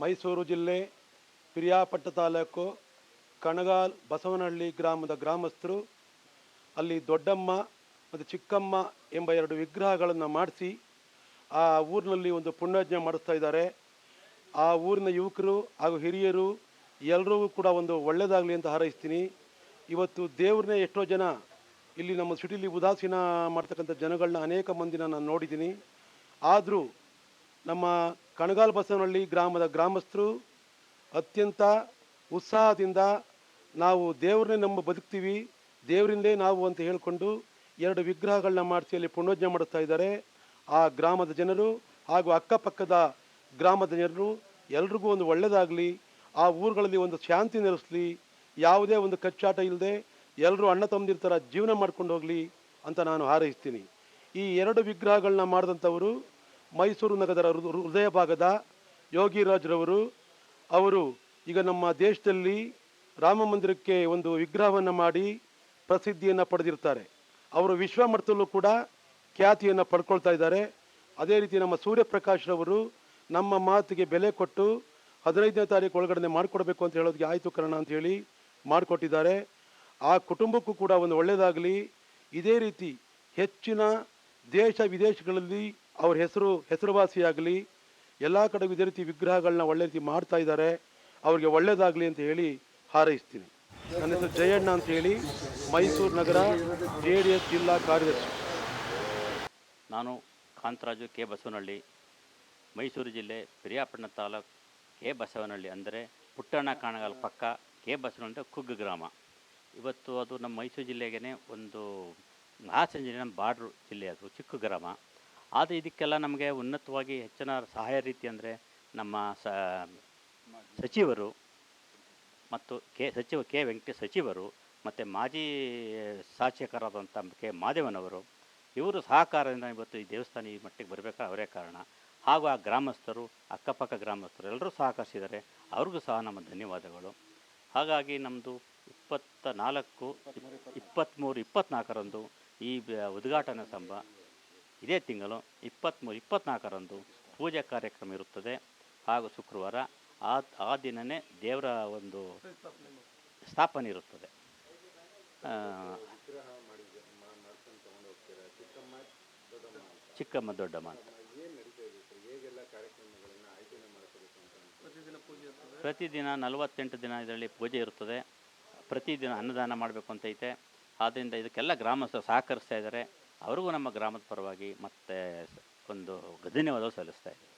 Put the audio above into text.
ಮೈಸೂರು ಜಿಲ್ಲೆ ಪಿರಿಯಾಪಟ್ಟ ತಾಲೂಕು ಕಣಗಾಲ್ ಬಸವನಹಳ್ಳಿ ಗ್ರಾಮದ ಗ್ರಾಮಸ್ಥರು, ಅಲ್ಲಿ ದೊಡ್ಡಮ್ಮ ಮತ್ತು ಚಿಕ್ಕಮ್ಮ ಎಂಬ ಎರಡು ವಿಗ್ರಹಗಳನ್ನು ಮಾಡಿಸಿ ಆ ಊರಿನಲ್ಲಿ ಒಂದು ಪುಣ್ಯಜ್ಞ ಮಾಡಿಸ್ತಾ ಇದ್ದಾರೆ. ಆ ಊರಿನ ಯುವಕರು ಹಾಗೂ ಹಿರಿಯರು ಎಲ್ಲರಿಗೂ ಕೂಡ ಒಂದು ಒಳ್ಳೆಯದಾಗಲಿ ಅಂತ ಹಾರೈಸ್ತೀನಿ. ಇವತ್ತು ದೇವ್ರನ್ನೇ ಎಷ್ಟೋ ಜನ ಇಲ್ಲಿ ನಮ್ಮ ಸಿಟಿಲಿ ಉದಾಸೀನ ಮಾಡ್ತಕ್ಕಂಥ ಜನಗಳನ್ನ ಅನೇಕ ಮಂದಿನ ನಾನು ನೋಡಿದ್ದೀನಿ. ಆದರೂ ನಮ್ಮ ಕಣಗಾಲ್ ಬಸವನಹಳ್ಳಿ ಗ್ರಾಮದ ಗ್ರಾಮಸ್ಥರು ಅತ್ಯಂತ ಉತ್ಸಾಹದಿಂದ ನಾವು ದೇವ್ರನ್ನೇ ನಮ್ಮ ಬದುಕ್ತೀವಿ, ದೇವರಿಂದೇ ನಾವು ಅಂತ ಹೇಳಿಕೊಂಡು ಎರಡು ವಿಗ್ರಹಗಳನ್ನ ಮಾಡಿಸಿ ಅಲ್ಲಿ ಪುಣ್ಯೋಜ್ಞ ಮಾಡಿಸ್ತಾ ಇದ್ದಾರೆ. ಆ ಗ್ರಾಮದ ಜನರು ಹಾಗೂ ಅಕ್ಕಪಕ್ಕದ ಗ್ರಾಮದ ಜನರು ಎಲ್ರಿಗೂ ಒಂದು ಒಳ್ಳೆಯದಾಗಲಿ ಆ ಊರುಗಳಲ್ಲಿ ಒಂದು ಶಾಂತಿ ನೆಲೆಸಲಿ, ಯಾವುದೇ ಒಂದು ಕಚ್ಚಾಟ ಇಲ್ಲದೆ ಎಲ್ಲರೂ ಅಣ್ಣ ತಮ್ಮದಿರ ಥರ ಜೀವನ ಮಾಡ್ಕೊಂಡು ಹೋಗಲಿ ಅಂತ ನಾನು ಹಾರೈಸ್ತೀನಿ. ಈ ಎರಡು ವಿಗ್ರಹಗಳನ್ನ ಮಾಡಿದಂಥವರು ಮೈಸೂರು ನಗರದ ಹೃದಯ ಭಾಗದ ಯೋಗಿರಾಜ್ರವರು ಅವರು ಈಗ ನಮ್ಮ ದೇಶದಲ್ಲಿ ರಾಮ ಮಂದಿರಕ್ಕೆ ಒಂದು ವಿಗ್ರಹವನ್ನು ಮಾಡಿ ಪ್ರಸಿದ್ಧಿಯನ್ನು ಪಡೆದಿರ್ತಾರೆ ಅವರು ವಿಶ್ವ ಮಟ್ಟದಲ್ಲೂ ಕೂಡ ಖ್ಯಾತಿಯನ್ನು ಪಡ್ಕೊಳ್ತಾ ಇದ್ದಾರೆ. ಅದೇ ರೀತಿ ನಮ್ಮ ಸೂರ್ಯಪ್ರಕಾಶ್ರವರು ನಮ್ಮ ಮಾತಿಗೆ ಬೆಲೆ ಕೊಟ್ಟು ಹದಿನೈದನೇ ತಾರೀಕು ಒಳಗಡೆ ಮಾಡಿಕೊಡ್ಬೇಕು ಅಂತ ಹೇಳೋದಕ್ಕೆ ಆಯಿತು ಕಣ ಅಂತ ಹೇಳಿ ಮಾಡಿಕೊಟ್ಟಿದ್ದಾರೆ. ಆ ಕುಟುಂಬಕ್ಕೂ ಕೂಡ ಒಂದು ಒಳ್ಳೆಯದಾಗಲಿ ಇದೇ ರೀತಿ ಹೆಚ್ಚಿನ ದೇಶ ವಿದೇಶಗಳಲ್ಲಿ ಅವ್ರ ಹೆಸರು, ಹೆಸರುವಾಸಿಯಾಗಲಿ, ಎಲ್ಲ ಕಡೆ ಇದೇ ರೀತಿ ವಿಗ್ರಹಗಳನ್ನ ಒಳ್ಳೆ ರೀತಿ ಮಾಡ್ತಾ ಇದ್ದಾರೆ. ಅವ್ರಿಗೆ ಒಳ್ಳೇದಾಗಲಿ ಅಂತ ಹೇಳಿ ಹಾರೈಸ್ತೀನಿ. ನನ್ನ ಹೆಸರು ಜಯಣ್ಣ ಅಂತ ಹೇಳಿ ಮೈಸೂರು ನಗರ ಜೆ ಡಿ ಎಸ್ ಜಿಲ್ಲಾ ಕಾರ್ಯದರ್ಶಿ. ನಾನು ಕಾಂತರಾಜು ಕೆ ಬಸವನಹಳ್ಳಿ, ಮೈಸೂರು ಜಿಲ್ಲೆ ಪಿರಿಯಾಪಟ್ಟಣ ತಾಲೂಕು ಕೆ ಬಸವನಹಳ್ಳಿ ಅಂದರೆ ಪುಟ್ಟಣ್ಣ ಕಾಣಗಾಲ ಪಕ್ಕ ಕೆ ಬಸವನಹಳ್ಳಿ ಕುಗ್ಗು ಗ್ರಾಮ. ಇವತ್ತು ಅದು ನಮ್ಮ ಮೈಸೂರು ಜಿಲ್ಲೆಗೇ ಒಂದು ಹಾಸನ ಜಿಲ್ಲೆ ನಮ್ಮ ಬಾರ್ಡ್ರು ಜಿಲ್ಲೆ ಅದು ಚಿಕ್ಕ ಗ್ರಾಮ. ಆದರೆ ಇದಕ್ಕೆಲ್ಲ ನಮಗೆ ಉನ್ನತವಾಗಿ ಹೆಚ್ಚಿನ ಸಹಾಯ ರೀತಿ ಅಂದರೆ ನಮ್ಮ ಸಚಿವರು ಮತ್ತು ಕೆ, ಸಚಿವ, ಕೆ ವೆಂಕಟೇಶ್ ಸಚಿವರು ಮತ್ತು ಮಾಜಿ ಶಾಸಕರಾದಂಥ ಕೆ ಮಾದೇವನವರು, ಇವರು ಸಹಕಾರದಿಂದ ಇವತ್ತು ಈ ದೇವಸ್ಥಾನ ಈ ಮಟ್ಟಿಗೆ ಬರಬೇಕಾದ್ರೆ ಅವರೇ ಕಾರಣ. ಹಾಗೂ ಆ ಗ್ರಾಮಸ್ಥರು, ಅಕ್ಕಪಕ್ಕ ಗ್ರಾಮಸ್ಥರು ಎಲ್ಲರೂ ಸಹಕರಿಸಿದ್ದಾರೆ. ಅವ್ರಿಗೂ ಸಹ ನಮ್ಮ ಧನ್ಯವಾದಗಳು. ಹಾಗಾಗಿ ನಮ್ಮದು ಇಪ್ಪತ್ತ ನಾಲ್ಕು ಇಪ್ಪತ್ತ್ಮೂರು ಇಪ್ಪತ್ತ್ನಾಲ್ಕರಂದು ಈ ಉದ್ಘಾಟನಾ ಸಂಭ ಇದೇ ತಿಂಗಳು ಇಪ್ಪತ್ತ್ಮೂರು ಇಪ್ಪತ್ತ್ನಾಲ್ಕರಂದು ಪೂಜಾ ಕಾರ್ಯಕ್ರಮ ಇರುತ್ತದೆ. ಹಾಗೂ ಶುಕ್ರವಾರ ಆ ಆ ದಿನವೇ ದೇವರ ಒಂದು ಸ್ಥಾಪನೆ ಇರುತ್ತದೆ. ಚಿಕ್ಕಮ್ಮ ದೊಡ್ಡಮ್ಮ ಅಂತ ಪ್ರತಿದಿನ ನಲವತ್ತೆಂಟು ದಿನ ಇದರಲ್ಲಿ ಪೂಜೆ ಇರುತ್ತದೆ. ಪ್ರತಿದಿನ ಅನ್ನದಾನ ಮಾಡಬೇಕು ಅಂತೈತೆ ಆದ್ದರಿಂದ ಇದಕ್ಕೆಲ್ಲ ಗ್ರಾಮಸ್ಥರು ಸಹಕರಿಸ್ತಾ ಇದ್ದಾರೆ. ಅವ್ರಿಗೂ ನಮ್ಮ ಗ್ರಾಮದ ಪರವಾಗಿ ಮತ್ತೆ ಒಂದು ಧನ್ಯವಾದ ಸಲ್ಲಿಸ್ತಾ ಇದ್ದೀನಿ